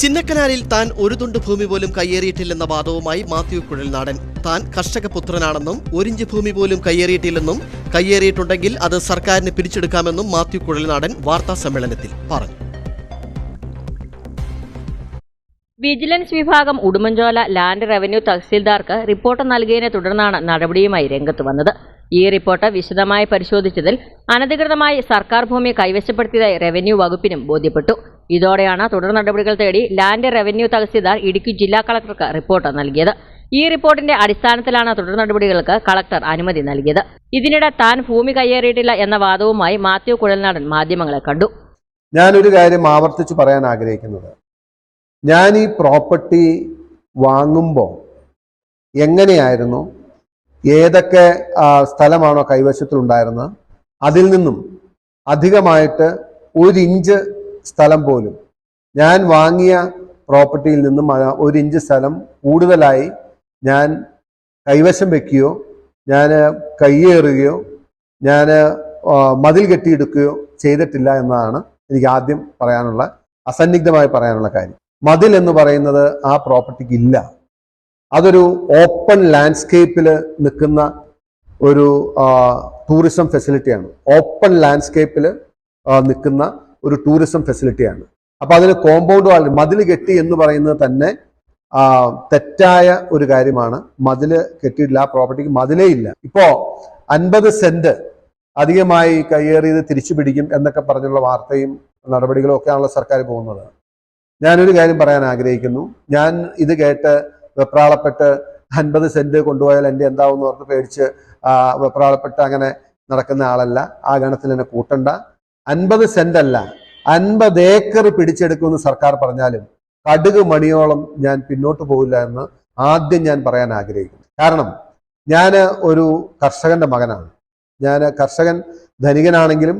ചിന്നക്കനാലിൽ താൻ ഒരു തുണ്ട് ഭൂമി പോലും കയ്യേറിയിട്ടില്ലെന്ന വാദവുമായി മാത്യു കുഴൽനാടൻ. താൻ കർഷക പുത്രനാണെന്നും ഒരിഞ്ച് ഭൂമി പോലും കയ്യേറിയിട്ടില്ലെന്നും കയ്യേറിയിട്ടുണ്ടെങ്കിൽ അത് സർക്കാരിന് പിരിച്ചെടുക്കാമെന്നും മാത്യു കുഴൽനാടൻ വാർത്താ സമ്മേളനത്തിൽ പറഞ്ഞു. വിജിലൻസ് വിഭാഗം ഉടുമ്പൻചോല ലാൻഡ് റവന്യൂ തഹസീൽദാർക്ക് റിപ്പോർട്ട് നൽകിയതിനെ തുടർന്നാണ് നടപടിയുമായി രംഗത്ത് വന്നത്. ഈ റിപ്പോർട്ട് വിശദമായി പരിശോധിച്ചതിൽ അനധികൃതമായി സർക്കാർ ഭൂമി കൈവശപ്പെടുത്തിയതായി റവന്യൂ വകുപ്പിനും ബോധ്യപ്പെട്ടു. ഇതോടെയാണ് തുടർ നടപടികൾ തേടി ലാൻഡ് റവന്യൂ തഹസീൽദാർ ഇടുക്കി ജില്ലാ കളക്ടർക്ക് റിപ്പോർട്ട് നൽകിയത്. ഈ റിപ്പോർട്ടിന്റെ അടിസ്ഥാനത്തിലാണ് തുടർ നടപടികൾക്ക് കളക്ടർ അനുമതി നൽകിയത്. ഇതിനിടെ താൻ ഭൂമി കയ്യേറിയിട്ടില്ല എന്ന വാദവുമായി മാത്യു കുഴൽനാടൻ മാധ്യമങ്ങളെ കണ്ടു. ഞാനൊരു കാര്യം ആവർത്തിച്ച് പറയാൻ ആഗ്രഹിക്കുന്നത്. ഞാൻ ഈ പ്രോപ്പർട്ടി വാങ്ങുമ്പോൾ എങ്ങനെയായിരുന്നു? ഏതൊക്കെ സ്ഥലമാണോ കൈവശത്തിലുണ്ടായിരുന്നത്? അതിൽ നിന്നും അധികമായിട്ട് ഒരു ഇഞ്ച് സ്ഥലം പോലും ഞാൻ വാങ്ങിയ പ്രോപ്പർട്ടിയിൽ നിന്നും ഒരു ഇഞ്ച് സ്ഥലം കൂടുതലായി ഞാൻ കൈവശം വെക്കുകയോ ഞാൻ കയ്യേറുകയോ ഞാൻ മതിൽ കെട്ടിയെടുക്കുകയോ ചെയ്തിട്ടില്ല എന്നതാണ് എനിക്ക് ആദ്യം പറയാനുള്ള അസന്നിഗ്ധമായി പറയാനുള്ള കാര്യം. മതിൽ എന്ന് പറയുന്നത് ആ പ്രോപ്പർട്ടിക്ക് ഇല്ല. അതൊരു ഓപ്പൺ ലാൻഡ്സ്കേപ്പിൽ നിൽക്കുന്ന ഒരു ടൂറിസം ഫെസിലിറ്റിയാണ്. ഓപ്പൺ ലാൻഡ്സ്കേപ്പിൽ നിൽക്കുന്ന ഒരു ടൂറിസം ഫെസിലിറ്റിയാണ്. അപ്പൊ അതിന് കോമ്പൗണ്ട് വാൾ മതിൽ കെട്ടി എന്ന് പറയുന്നത് തന്നെ തെറ്റായ ഒരു കാര്യമാണ്. മതിൽ കെട്ടിയിട്ടില്ല ആ പ്രോപ്പർട്ടിക്ക് മതിലേ ഇല്ല. ഇപ്പോ അൻപത് സെന്റ് അധികമായി കയ്യേറിയത് തിരിച്ചു പിടിക്കും എന്നൊക്കെ പറഞ്ഞുള്ള വാർത്തയും നടപടികളും ഒക്കെയാണല്ലോ സർക്കാർ പോകുന്നത്. ഞാനൊരു കാര്യം പറയാൻ ആഗ്രഹിക്കുന്നു. ഞാൻ ഇത് കേട്ട് വെപ്രാളപ്പെട്ട് അൻപത് സെന്റ് കൊണ്ടുപോയാൽ എന്റെ എന്താവും ഓർത്ത് പേടിച്ച് വെപ്രാളപ്പെട്ട് അങ്ങനെ നടക്കുന്ന ആളല്ല. ആ ഗണത്തിൽ എന്നെ കൂട്ടണ്ട. അൻപത് സെന്റ് അല്ല അൻപത് ഏക്കർ പിടിച്ചെടുക്കുമെന്ന് സർക്കാർ പറഞ്ഞാലും കടുക് മണിയോളം ഞാൻ പിന്നോട്ട് പോകില്ല എന്ന് ആദ്യം ഞാൻ പറയാൻ ആഗ്രഹിക്കുന്നു. കാരണം ഞാൻ ഒരു കർഷകന്റെ മകനാണ്. ഞാൻ കർഷകൻ ധനികനാണെങ്കിലും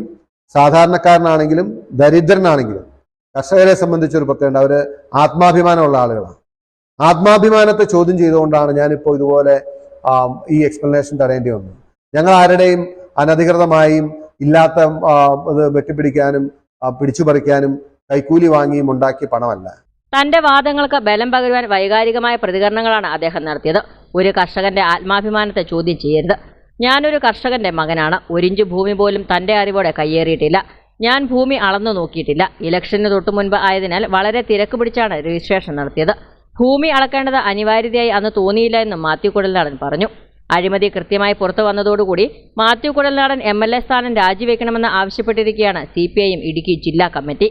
സാധാരണക്കാരനാണെങ്കിലും ദരിദ്രനാണെങ്കിലും കർഷകരെ സംബന്ധിച്ചൊരു പ്രത്യേകത അവർ ആത്മാഭിമാനമുള്ള ആളുകളാണ്. ആത്മാഭിമാനത്തെ ചോദ്യം ചെയ്തുകൊണ്ടാണ് ഞാനിപ്പോൾ ഇതുപോലെ ഈ എക്സ്പ്ലനേഷൻ തരേണ്ടി വന്നത്. ഞങ്ങൾ ആരുടെയും അനധികൃതമായും ഇല്ലാത്ത ഇത് വെട്ടിപ്പിടിക്കാനും പിടിച്ചുപറിക്കാനും കൈക്കൂലി വാങ്ങിയും ഉണ്ടാക്കിയ പണമല്ല. തന്റെ വാദങ്ങൾക്ക് ബലം പകരുവാൻ വൈകാരികമായ പ്രതികരണങ്ങളാണ് അദ്ദേഹം നടത്തിയത്. ഒരു കർഷകന്റെ ആത്മാഭിമാനത്തെ ചോദ്യം ചെയ്യരുത്. ഞാനൊരു കർഷകന്റെ മകനാണ്. ഒരിഞ്ച് ഭൂമി പോലും തന്റെ അറിവോടെ കയ്യേറിയിട്ടില്ല. ഞാൻ ഭൂമി അളന്നു നോക്കിയിട്ടില്ല. ഇലക്ഷന് തൊട്ടു മുൻപ് ആയതിനാൽ വളരെ തിരക്ക് പിടിച്ചാണ് രജിസ്ട്രേഷൻ നടത്തിയത്. ഭൂമി അളക്കേണ്ടത് അനിവാര്യതയായി അന്ന് തോന്നിയില്ല എന്ന് മാത്യു കുടൽനാടൻ പറഞ്ഞു. അഴിമതി കൃത്യമായി പുറത്തു വന്നതോടുകൂടി Mathew Kuzhalnadan M L A സ്ഥാനം രാജിവെക്കണമെന്ന് ആവശ്യപ്പെട്ടിരിക്കുകയാണ് C P I M Idukki ജില്ലാ കമ്മിറ്റി.